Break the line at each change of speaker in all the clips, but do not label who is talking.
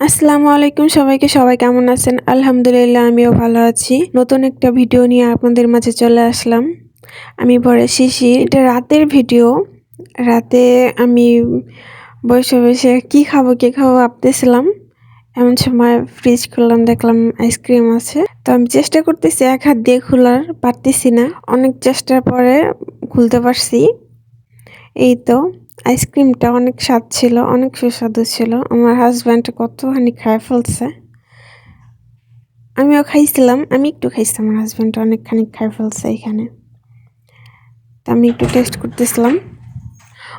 আসসালামু আলাইকুম সবাইকে, সবাই কেমন আছেন? আলহামদুলিল্লাহ, আমিও ভালো আছি। নতুন একটা ভিডিও নিয়ে আপনাদের মাঝে চলে আসলাম। আমি পরে শিশি। এটা রাতের ভিডিও। রাতে আমি বসে বসে কি খাব কি খাব ভাবতেছিলাম। এমন সময় ফ্রিজ খুললাম, দেখলাম আইসক্রিম আছে। তো আমি চেষ্টা করতেছি এক হাত দিয়ে খোলার, পারতেছি না। অনেক চেষ্টার পরে খুলতে পারছি। এই তো। আইসক্রিমটা অনেক স্বাদ ছিল, অনেক সুস্বাদু ছিল। আমার হাজব্যান্ড কতখানি খায় ফেলছে। আমিও খাইছিলাম, আমি একটু খাইছি, আমার হাজব্যান্ড অনেকখানি খাই ফেলছে এখানে। তা আমি একটু টেস্ট করতেছিলাম।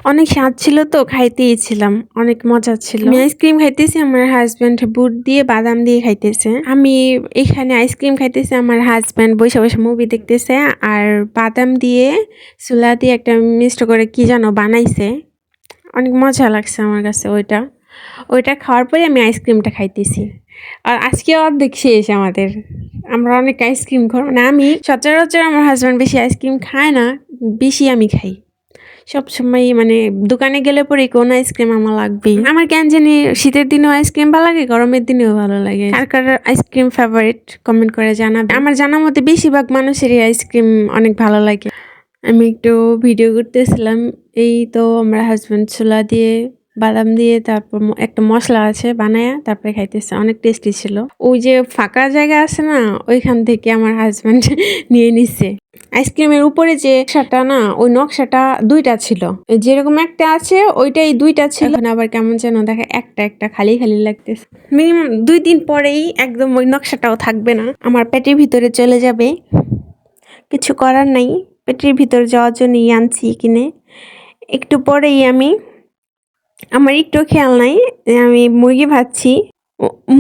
অনেক স্বাদ ছিল তো, খাইতেই ছিলাম। অনেক মজা ছিল। আমি আইসক্রিম খাইতেছি, আমার হাজব্যান্ড বুট দিয়ে বাদাম দিয়ে খাইতেছে। আমি এখানে আইসক্রিম খাইতেছি, আমার হাজব্যান্ড বসে বসে মুভি দেখতেছে আর বাদাম দিয়ে চুলা দিয়ে একটা মিষ্ট করে কি যেন বানাইছে। অনেক মজা লাগছে আমার কাছে ওইটা। ওইটা খাওয়ার পরে আমি আইসক্রিমটা খাইতেছি। আর আজকে অর্ধেক শেষ আমাদের। আমরা অনেক আইসক্রিম খাই মানে আমি সচরাচর আমার হাজব্যান্ড বেশি আইসক্রিম খায় না, বেশি আমি খাই। সবসময় মানে দোকানে গেলে পরে কোন আইসক্রিম আমার লাগবে আমার কেন জানি শীতের দিনেও আইসক্রিম ভালো লাগে, গরমের দিনেও ভালো লাগে। আর কার আইসক্রিম ফেভারিট কমেন্ট করে জানাবে। আমার জানার মতে বেশিরভাগ মানুষেরই আইসক্রিম অনেক ভালো লাগে। আমি একটু ভিডিও করতেছিলাম, এই তো আমরা হাজব্যান্ড ছোলা দিয়ে বাদাম দিয়ে তারপর একটা মশলা আছে বানায়া তারপরে খাইতেছে। অনেক টেস্টি ছিল। ওই যে ফাঁকা জায়গা আছে না, ওইখান থেকে আমার হাজব্যান্ড নিয়ে নিচ্ছে আইসক্রিমের উপরে যে নকশাটা না, ওই নকশাটা দুইটা ছিল। যেরকম একটা আছে, ওইটাই দুইটা ছিল। আবার কেমন যেন দেখা, একটা একটা খালি খালি লাগতেছে। মিনিমাম দুই দিন পরেই একদম ওই নকশাটাও থাকবে না। আমার পেটের ভিতরে চলে যাবে। কিছু করার নাই। পেটের ভিতর যাওয়ার জন্যই আনছি কিনে। একটু পরেই আমি আমার একটু খেয়াল নাই, আমি মুরগি ভাজছি।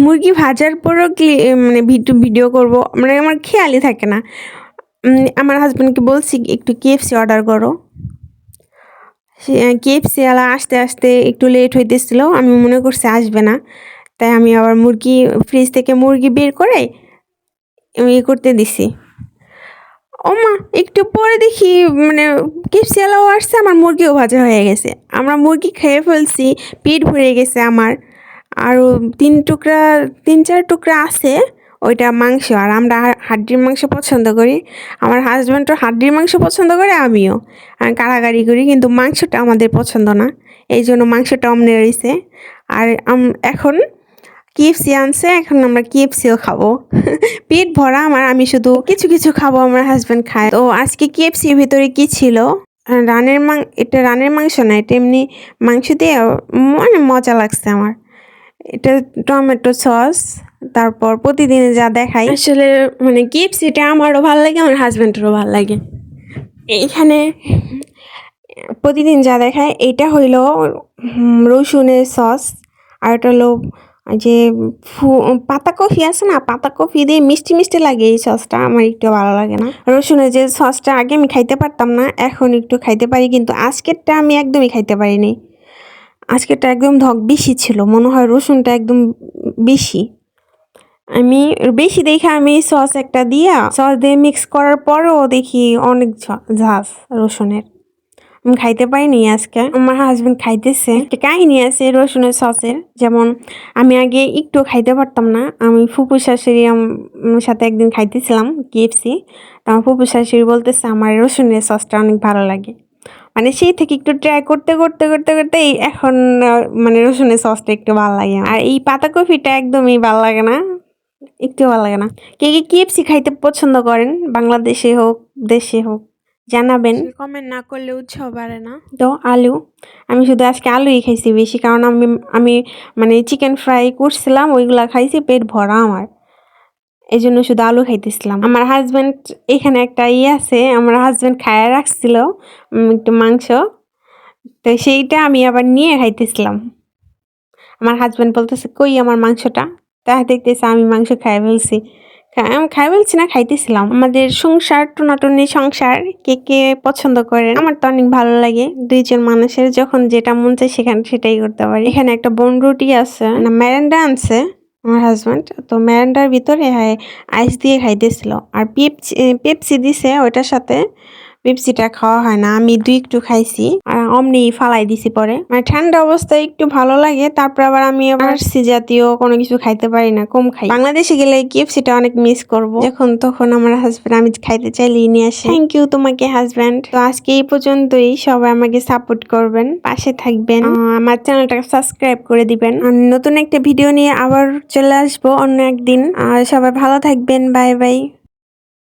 মুরগি ভাজার পরও মানে ভিডিও ভিডিও করব মানে আমার খেয়ালই থাকে না। আমার হাজব্যান্ডকে বলছি, একটু কেএফসি অর্ডার করো। কেএফসি আলা আসতে আসতে একটু লেট হইতেছিল, আমি মনে করছি আসবে না। তাই আমি আবার মুরগি ফ্রিজ থেকে মুরগি বের করে ইয়ে করতে দিছি। ও মা একটু পরে দেখি মানে কেপসিয়ালাও আসছে, আমার মুরগিও ভাজা হয়ে গেছে। আমরা মুরগি খেয়ে ফেলছি, পেট ভরে গেছে আমার। আরও তিন টুকরা, তিন চার টুকরা আছে, ওইটা মাংস। আর আমরা হাড্ডির মাংস পছন্দ করি। আমার হাজব্যান্ডও হাড্ডির মাংস পছন্দ করে, আমিও। আমি কাড়াকাড়ি করি, কিন্তু মাংসটা আমাদের পছন্দ না। এই জন্য মাংসটা অমনে রয়েছে। আর এখন কেএফসি আনছে, এখন আমরা কেএফসিও খাব। পেট ভরা আমার, আমি শুধু কিছু কিছু খাব, আমার হাজব্যান্ড খায়। তো আজকে কেএফসির ভিতরে কি ছিল? রানের মাং, এটা রানের মাংস না, এটা এমনি মাংস দিয়ে মানে মজা লাগছে আমার। এটা টমেটো সস, তারপর প্রতিদিনে যা দেখাই। আসলে মানে কেএফসিটা আমারও ভালো লাগে, আমার হাজব্যান্ডেরও ভালো লাগে। এইখানে প্রতিদিন যা দেখায় এটা হইল রসুনের সস, আর এটা হলো যে ফু- পাতা কফি আছে না, পাতা কফি দিয়ে মিষ্টি মিষ্টি লাগে এই সসটা, আমার একটু ভালো লাগে না। রসুনের যে সসটা আগে আমি খাইতে পারতাম না, এখন একটু খাইতে পারি, কিন্তু আজকেরটা আমি একদমই খাইতে পারিনি। আজকেরটা একদম ধক বেশি ছিল, মনে হয় রসুনটা একদম বেশি। আমি বেশি দেখে আমি সস একটা দিয়া, সস দিয়ে মিক্স করার পরও দেখি অনেক ঝ- ঝাঁজ রসুনের। আমি খাইতে পারিনি আজকে। আমার হাজবেন্ড খাইতেছে। একটা কাহিনী আছে রসুনের সসের। যেমন আমি আগে একটু খাইতে পারতাম না। আমি ফুপু শাশুড়ি সাথে একদিন খাইতেছিলাম কেএফসি তো আমার ফুপু শাশুড়ি বলতেছে, আমার রসুনের সসটা অনেক ভালো লাগে। মানে সেই থেকে একটু ট্রাই করতে করতে করতে করতে এখন মানে রসুনের সসটা একটু ভালো লাগে আর এই পাতাকপিটা একদমই ভালো লাগে না। একটু ভালো লাগে না। কে কে কেএফসি খাইতে পছন্দ করেন? বাংলাদেশে হোক, দেশে হোক? জানাবেন। কমেন্ট না করলে উৎসাহ বাড়ে না। তো আলু আমি শুধু আজকে আলুই খাইছি বেশি কারণ আমি আমি মানে চিকেন ফ্রাই করছিলাম ওইগুলা খাইছি পেট ভরা আমার। এই জন্য শুধু আলু খাইতেছিলাম। আমার হাজব্যান্ড এখানে একটা ইয়ে আছে আমার হাজব্যান্ড খায়া রাখছিল একটু মাংস। তো সেইটা আমি আবার নিয়ে খাইতেছিলাম। আমার হাজব্যান্ড বলতেছে কই আমার মাংসটা? তা দেখতেছে আমি মাংস খাই ফেলছি। খাই বলছি না, খাইতেছিলাম। আমাদের সংসার, টুনাটুনি সংসার, কে কে পছন্দ করে, আমার তো অনেক ভালো লাগে। দুইজন মানুষের যখন যেটা মন চায় সেখানে সেটাই করতে পারি। এখানে একটা বন রুটি আছে, না ম্যারেন্ডা আনছে আমার হাজব্যান্ড তো ম্যারেন্ডার ভিতরে আইস দিয়ে খাইতেছিল। আর পেপসি পেপসি দিছে ওইটার সাথে। পেপসিটা খাওয়া হয় না, আমি দুই একটু খাইছি। অমনি ফালাই দিছি পরে। মানে ঠান্ডা অবস্থায় একটু ভালো লাগে, তারপর আবার আমি আবার জাতীয় কোনো কিছু খাইতে পারি না, কম খাই। বাংলাদেশে গেলে কেএফসিটা অনেক মিস করব? যখন তখন আমার হাজবেন্ড আমি খাইতে চাইলেই নিয়ে আসে। থ্যাংক ইউ তোমাকে হাজবেন্ড তো আজকে এই পর্যন্তই, সবাই আমাকে সাপোর্ট করবেন, পাশে থাকবেন। আমার চ্যানেলটাকে সাবস্ক্রাইব করে দিবেন। নতুন একটা ভিডিও নিয়ে আবার চলে আসব অন্য একদিন। আর সবাই ভালো থাকবেন বাই বাই